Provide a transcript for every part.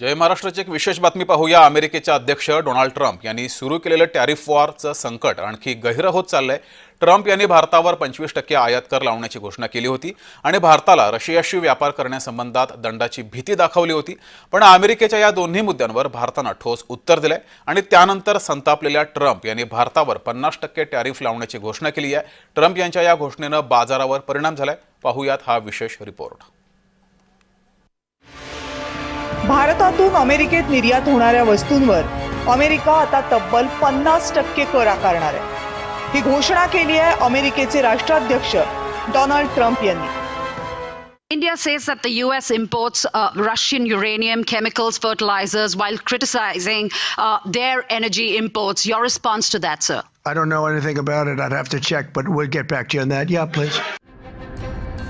जय महाराष्ट्राची एक विशेष बातमी पाहूया. अमेरिकेचे अध्यक्ष डोनाल्ड ट्रम्प यांनी सुरू केलेलं टॅरिफ वॉरचं संकट आणखी गहिरं होत चाललंय. ट्रम्प यांनी भारतावर पंचवीस टक्के आयात कर लावण्याची घोषणा केली होती आणि भारताला रशियाशी व्यापार करण्यासंबंधात दंडाची भीती दाखवली होती. पण अमेरिकेच्या या दोन्ही मुद्द्यांवर भारतानं ठोस उत्तर दिलंय आणि त्यानंतर संतापलेल्या ट्रम्प यांनी भारतावर पन्नास टक्के टॅरिफ लावण्याची घोषणा केली आहे. ट्रम्प यांच्या या घोषणेनं बाजारावर परिणाम झालाय. पाहूयात हा विशेष रिपोर्ट. भारतातून अमेरिकेत निर्यात होणाऱ्या वस्तूंवर अमेरिका आता तब्बल पन्नास टक्के कर आकारणार आहे ही घोषणा केली आहे अमेरिकेचे राष्ट्राध्यक्ष डोनाल्ड ट्रम्प यांनी India says that the US imports uh, Russian uranium, chemicals, fertilizers, while criticizing uh, their energy imports. Your response to that, sir? I don't know anything about it. I'd have to check, but we'll get back to you on that. Yeah, please.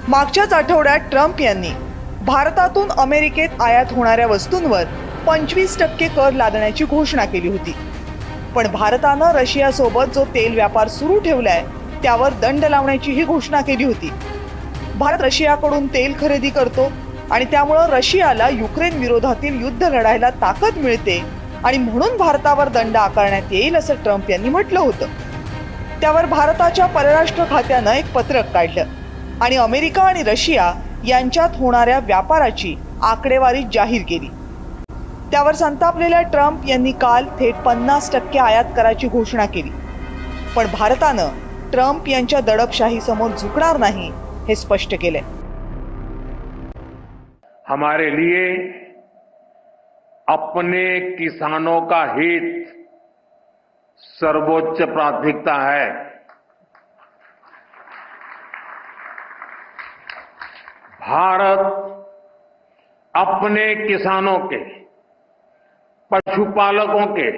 मागच्याच आठवड्यात Trump यांनी भारतातून अमेरिकेत आयात होणाऱ्या वस्तूंवर पंचवीस टक्के कर लादण्याची घोषणा केली होती. पण भारतानं रशियासोबत जो तेल व्यापार सुरू ठेवलाय त्यावर दंड लावण्याचीही घोषणा केली होती. भारत रशियाकडून तेल खरेदी करतो आणि त्यामुळं रशियाला युक्रेन विरोधातील युद्ध लढायला ताकद मिळते आणि म्हणून भारतावर दंड आकारण्यात येईल असं ट्रम्प यांनी म्हटलं होतं. त्यावर भारताच्या परराष्ट्र खात्यानं एक पत्रक काढलं आणि अमेरिका आणि रशिया यांच्यात होणाऱ्या व्यापाराची आकडेवारी जाहीर केली. त्यावर संतापलेल्या ट्रम्प यांनी काल थेट पन्नास टक्के आयात कराची घोषणा केली. पण भारतानं ट्रम्प यांच्या दडपशाहीसमोर झुकणार नाही हे स्पष्ट केलंय. हमारे लिए अपने किसानों का हित सर्वोच्च प्राथमिकता है। भारत अपने किसानों के पशुपालकों के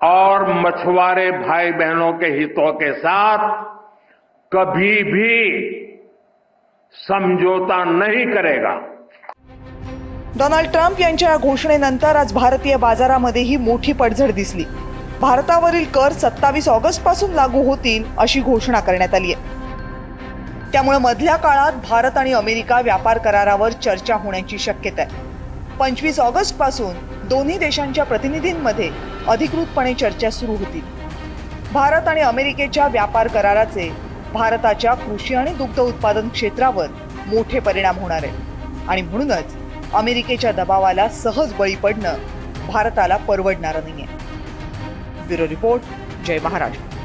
और मछुआरे भाई बहनों के हितों के साथ कभी भी समझौता नहीं करेगा। डोनाल्ड ट्रम्प यांच्या या घोषणेनंतर आज भारतीय बाजारामध्येही मोठी पडझड दिसली. भारतावरील कर सत्तावीस ऑगस्टपासून लागू होतील अशी घोषणा करण्यात आली आहे. त्यामुळे मधल्या काळात भारत आणि अमेरिका व्यापार करारावर चर्चा होण्याची शक्यता आहे. पंचवीस ऑगस्टपासून दोन्ही देशांच्या प्रतिनिधींमध्ये अधिकृतपणे चर्चा सुरू होतील भारत आणि अमेरिकेच्या व्यापार कराराचे भारताच्या कृषी आणि दुग्ध उत्पादन क्षेत्रावर मोठे परिणाम होणार आहेत. आणि म्हणूनच अमेरिकेच्या दबावाला सहज बळी पडणं भारताला परवडणारं नाही आहे ब्युरो रिपोर्ट जय महाराष्ट्र.